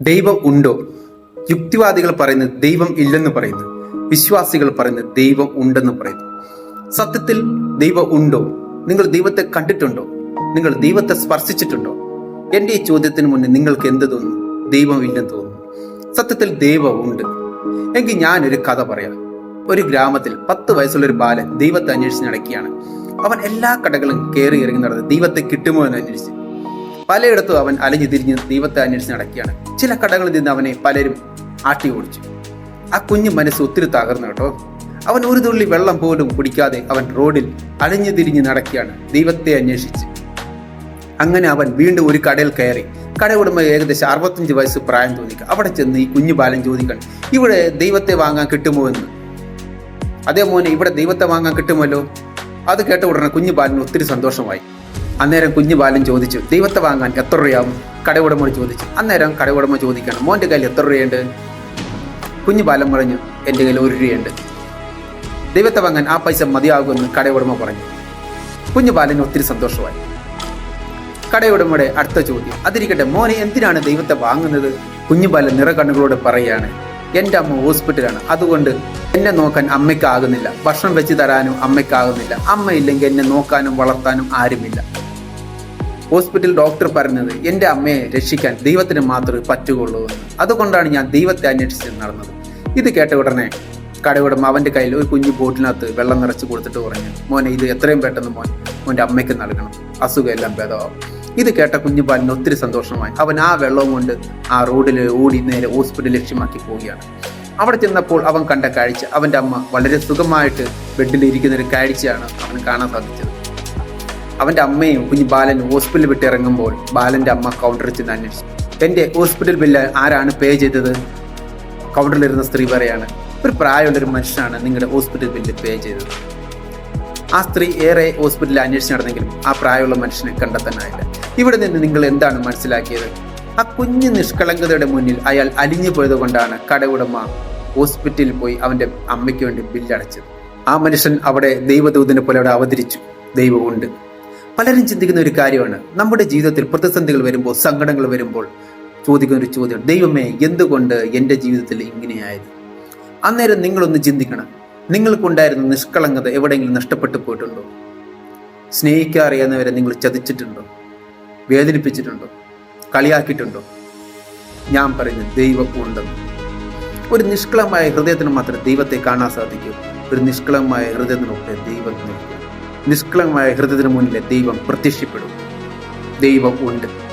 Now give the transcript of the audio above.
ദൈവം ഉണ്ടോ? യുക്തിവാദികൾ പറയുന്നത് ദൈവം ഇല്ലെന്ന് പറയുന്നു. വിശ്വാസികൾ പറയുന്നത് ദൈവം ഉണ്ടെന്ന് പറയുന്നു. സത്യത്തിൽ ദൈവം ഉണ്ടോ? നിങ്ങൾ ദൈവത്തെ കണ്ടിട്ടുണ്ടോ? നിങ്ങൾ ദൈവത്തെ സ്പർശിച്ചിട്ടുണ്ടോ? എന്റെ ഈ ചോദ്യത്തിന് മുന്നിൽ നിങ്ങൾക്ക് എന്ത് തോന്നുന്നു? ദൈവം ഇല്ലെന്ന് തോന്നുന്നു. സത്യത്തിൽ ദൈവം ഉണ്ട്. എങ്കിൽ ഞാനൊരു കഥ പറയാം. ഒരു ഗ്രാമത്തിൽ പത്ത് വയസ്സുള്ള ഒരു ബാലൻ ദൈവത്തെ അന്വേഷിച്ച് നടക്കുകയാണ്. അവൻ എല്ലാ കടകളും കയറി ഇറങ്ങി നടന്ന് ദൈവത്തെ കിട്ടുമോ എന്ന് അന്വേഷിച്ചു പലയിടത്തും അവൻ അലഞ്ഞു തിരിഞ്ഞ് ദൈവത്തെ അന്വേഷിച്ച് നടക്കുകയാണ്. ചില കടകളിൽ നിന്ന് അവനെ പലരും ആട്ടി ഓടിച്ചു. ആ കുഞ്ഞു മനസ്സ് ഒത്തിരി തകർന്നു കേട്ടോ. അവൻ ഒരു തുള്ളി വെള്ളം പോലും കുടിക്കാതെ അവൻ റോഡിൽ അലഞ്ഞു തിരിഞ്ഞ് നടക്കുകയാണ് ദൈവത്തെ അന്വേഷിച്ച്. അങ്ങനെ അവൻ വീണ്ടും ഒരു കടയിൽ കയറി. കട ഉടമ ഏകദേശം അറുപത്തഞ്ച് വയസ്സ് പ്രായം തോന്നിക്കുക അവിടെ ചെന്ന് ഈ കുഞ്ഞു ബാലൻ ചോദിക്കണം ഇവിടെ ദൈവത്തെ വാങ്ങാൻ കിട്ടുമോ എന്ന്? അതേ മോനെ ഇവിടെ ദൈവത്തെ വാങ്ങാൻ കിട്ടുമല്ലോ. അത് കേട്ട ഉടനെ കുഞ്ഞു ബാലന് ഒത്തിരി സന്തോഷമായി. അന്നേരം കുഞ്ഞു ബാലൻ ചോദിച്ചു ദൈവത്തെ വാങ്ങാൻ എത്ര രൂപയാവും? കടയുടമ ചോദിച്ചു അന്നേരം കടയുടമ ചോദിക്കണം മോന്റെ കയ്യിൽ എത്ര രൂപയുണ്ട്? കുഞ്ഞു ബാലൻ പറഞ്ഞു എന്റെ കയ്യിൽ ഒരു രൂപയുണ്ട്. ദൈവത്തെ വാങ്ങാൻ ആ പൈസ മതിയാകുമെന്ന് കടയുടമ പറഞ്ഞു. കുഞ്ഞു ബാലന് ഒത്തിരി സന്തോഷമായി. കടയുടമയുടെ അടുത്ത ചോദ്യം അതിരിക്കട്ടെ മോനെ എന്തിനാണ് ദൈവത്തെ വാങ്ങുന്നത്? കുഞ്ഞു ബാലൻ നിറകണ്ണുകളോട് പറയുകയാണ് എന്റെ അമ്മ ഹോസ്പിറ്റലാണ് അതുകൊണ്ട് എന്നെ നോക്കാൻ അമ്മയ്ക്കാകുന്നില്ല. ഭക്ഷണം വെച്ച് തരാനും അമ്മയ്ക്കാകുന്നില്ല. അമ്മയില്ലെങ്കിൽ എന്നെ നോക്കാനും വളർത്താനും ആരുമില്ല. ഹോസ്പിറ്റൽ ഡോക്ടർ പറഞ്ഞത് എന്റെ അമ്മയെ രക്ഷിക്കാൻ ദൈവത്തിന് മാത്രമേ പറ്റുകയുള്ളൂ എന്ന്. അതുകൊണ്ടാണ് ഞാൻ ദൈവത്തെ അന്വേഷിച്ച് നടന്നത്. ഇത് കേട്ട ഉടനെ കടയുടമ അവന്റെ കയ്യിൽ ഒരു കുഞ്ഞു ബോട്ടിനകത്ത് വെള്ളം നിറച്ച് കൊടുത്തിട്ട് പറഞ്ഞു മോനെ ഇത് എത്രയും പെട്ടെന്ന് മോൻ മോന്റെ അമ്മയ്ക്ക് നൽകണം. അസുഖമെല്ലാം ഭേദമാവും. ഇത് കേട്ട കുഞ്ഞു പാലിന് ഒത്തിരി സന്തോഷമായി. അവൻ ആ വെള്ളവും കൊണ്ട് ആ റോഡിൽ ഓടി നേരെ ഹോസ്പിറ്റൽ ലക്ഷ്യമാക്കി പോവുകയാണ്. അവിടെ ചെന്നപ്പോൾ അവൻ കണ്ട കാഴ്ച അവന്റെ അമ്മ വളരെ സുഖമായിട്ട് ബെഡിൽ ഇരിക്കുന്ന ഒരു കാഴ്ചയാണ് അവൻ കാണാൻ സാധിച്ചത്. അവന്റെ അമ്മയും കുഞ്ഞു ബാലൻ ഹോസ്പിറ്റലിൽ വിട്ട് ഇറങ്ങുമ്പോൾ ബാലന്റെ അമ്മ കൗണ്ടറിൽ ചെന്ന് അന്വേഷിച്ചു. എന്റെ ഹോസ്പിറ്റൽ ബില്ല് ആരാണ് പേ ചെയ്തത്? കൗണ്ടറിലിരുന്ന സ്ത്രീ പറയാണ് ഒരു പ്രായമുള്ള ഒരു മനുഷ്യനാണ് നിങ്ങളുടെ ഹോസ്പിറ്റൽ ബില്ല് പേ ചെയ്തത്. ആ സ്ത്രീ ഏറെ ഹോസ്പിറ്റലിൽ അന്വേഷിച്ച് നടന്നെങ്കിലും ആ പ്രായമുള്ള മനുഷ്യനെ കണ്ടെത്താനായില്ല. ഇവിടെ നിന്ന് നിങ്ങൾ എന്താണ് മനസ്സിലാക്കിയത്? ആ കുഞ്ഞു നിഷ്കളങ്കതയുടെ മുന്നിൽ അയാൾ അലിഞ്ഞു പോയത് കൊണ്ടാണ് കടയുടമ ഹോസ്പിറ്റലിൽ പോയി അവന്റെ അമ്മയ്ക്ക് വേണ്ടി ബില്ലടച്ചത് ആ മനുഷ്യൻ അവിടെ ദൈവദൂതനെ പോലെ അവിടെ അവതരിച്ചു. ദൈവമുണ്ട്. പലരും ചിന്തിക്കുന്ന ഒരു കാര്യമാണ്. നമ്മുടെ ജീവിതത്തിൽ പ്രതിസന്ധികൾ വരുമ്പോൾ സങ്കടങ്ങൾ വരുമ്പോൾ ചോദിക്കുന്ന ഒരു ചോദ്യം ദൈവമേ എന്തുകൊണ്ട് എന്റെ ജീവിതത്തിൽ ഇങ്ങനെയായത്? അന്നേരം നിങ്ങളൊന്ന് ചിന്തിക്കണം. നിങ്ങൾക്കുണ്ടായിരുന്ന നിഷ്കളങ്കത എവിടെയെങ്കിലും നഷ്ടപ്പെട്ടു പോയിട്ടുണ്ടോ? സ്നേഹിക്കാറിയാവുന്നവരെ നിങ്ങൾ ചതിച്ചിട്ടുണ്ടോ? വേദനിപ്പിച്ചിട്ടുണ്ടോ? കളിയാക്കിയിട്ടുണ്ടോ? ഞാൻ പറയുന്നു ദൈവം ഉണ്ടെന്ന്. ഒരു നിഷ്കളമായ ഹൃദയത്തിന് മാത്രമേ ദൈവത്തെ കാണാൻ സാധിക്കൂ. ഒരു നിഷ്കളമായ ഹൃദയത്തിനൊക്കെ ദൈവം നിൽക്കും നിഷ്കളമായ ഹൃദയത്തിന് മുന്നിലെ ദൈവം പ്രത്യക്ഷപ്പെടും. ദൈവം ഉണ്ട്.